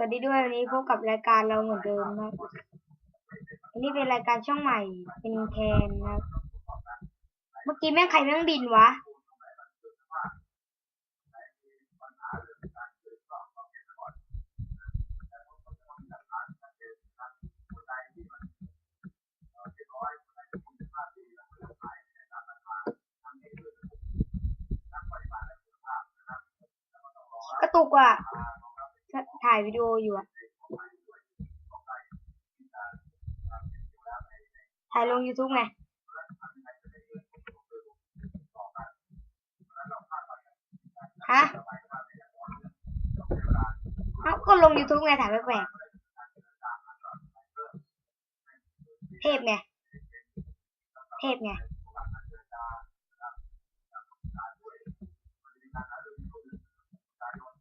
สวัสดีด้วยวันนี้พบกับรายการเราเหมือนเดิมนะครับอันนี้เป็นรายการช่องใหม่เป็นแทนนะครับเมื่อกี้แม่งใครแม่งบินวะ กระตุกว่ะ ถ่ายวิดีโออยู่อะถ่ายลง YouTube ไงฮะเอาก็ลง YouTube ไงถ่ายแปลกๆเทพไงเทพไง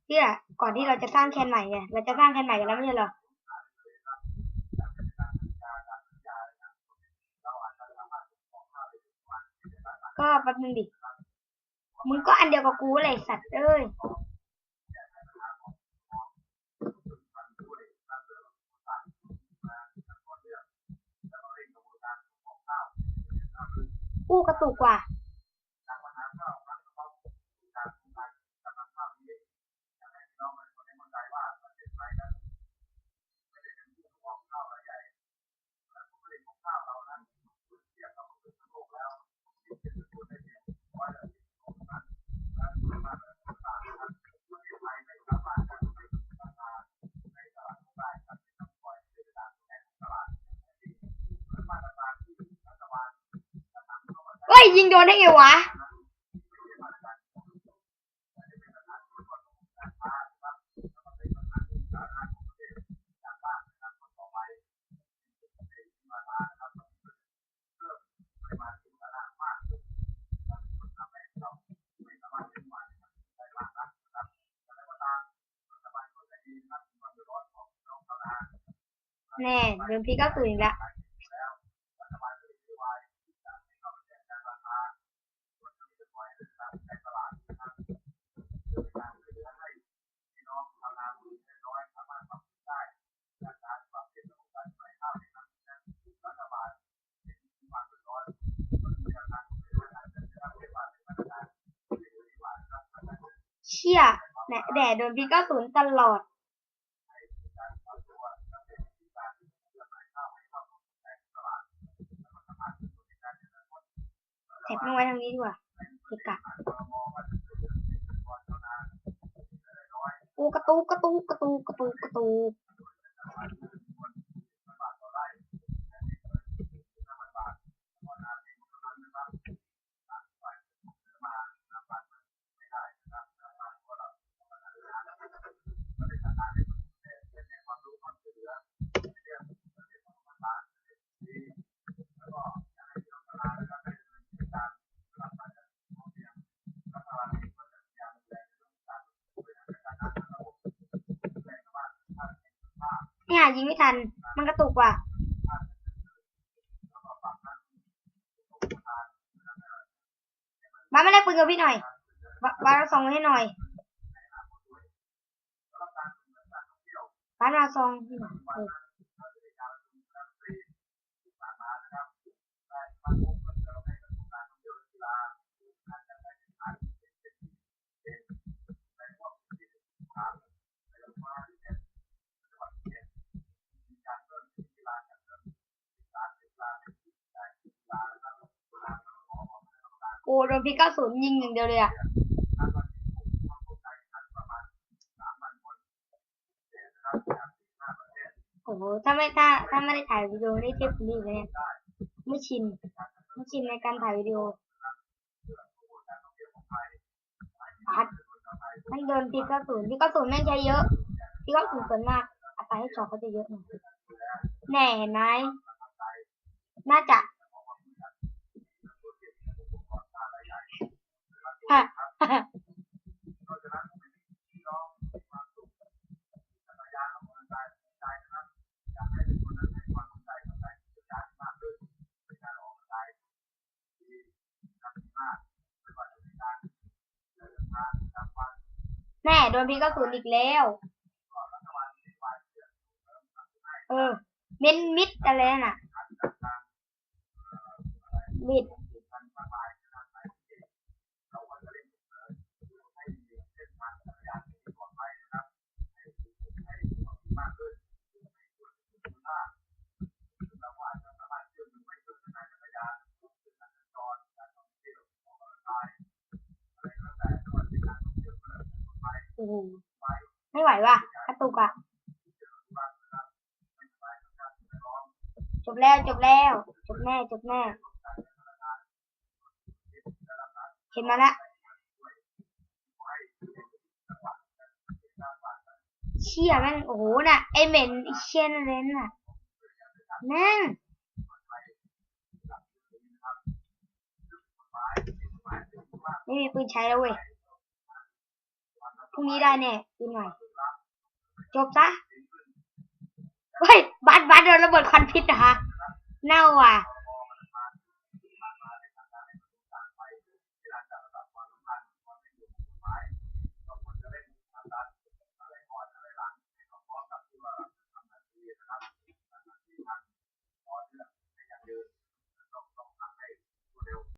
เนี่ย ก่อนที่เราจะสร้างแคนใหม่ไงเราจะสร้างแคนใหม่กันแล้วไม่ใช่เหรอก็แป๊บนึงดิ มึงก็อันเดียวกับกูเลยสัตว์เอ้ย อู้กระตุกว่ะ ยิงโดนได้ไงวะ แน่เดิมพี่ก็ตื่นอีกแล้ว เชี่ยแหน่แดดโดนพี่ก็ศูนย์ตลอด แท็บมึงไว้ทางนี้ดีกว่าเกะกะกูกระตูกระตูกระตูกระตูกระตู ยยิงไม่ทัน มันกระตุกว่ะบ้านไม่ได้ปืนกับพี่หน่อยบ้านเราซองให้หน่อยบ้านเราซองให้หน่อยเออ โอ้โดนพีเก้าศูนย์ยิงอย่างเดียวเลยอะโอ้โหถ้าไม่ถ้าถ้าไม่ได้ถ่ายวิดีโอได้เทียบกับนี่เลยเนี่ยไม่ชินไม่ชินในการถ่ายวิดีโอพัดมันโดนพีเก้าศูนย์พีเก้าศูนย์แม่งใช้เยอะพีเก้าศูนย์ส่วนมากอัตราให้ช็อตเขาจะเยอะหน่อยแน่เห็นไหมน่าจะ แน่โดนพี่ก็ศูนย์อีกแล้ว เออ เมนมิดอะไรน่ะ มิด โอ้โหไม่ไหวว่ะกระตุกอะ จบแล้วจบแล้ว จบแน่จบแน่เห็นมาละเชี่ยแม่งโอ้โหน่ะไอเหม็นไอเชี่ยนเลยน่ะแม่งไม่มีปืนใช้แล้วเว้ย รุ่งนี้ได้แน่ปืนใหม่จบซะ เฮ้ย บัสบัสโดนระเบิดควันพิษนะคะ เน่าว่ะ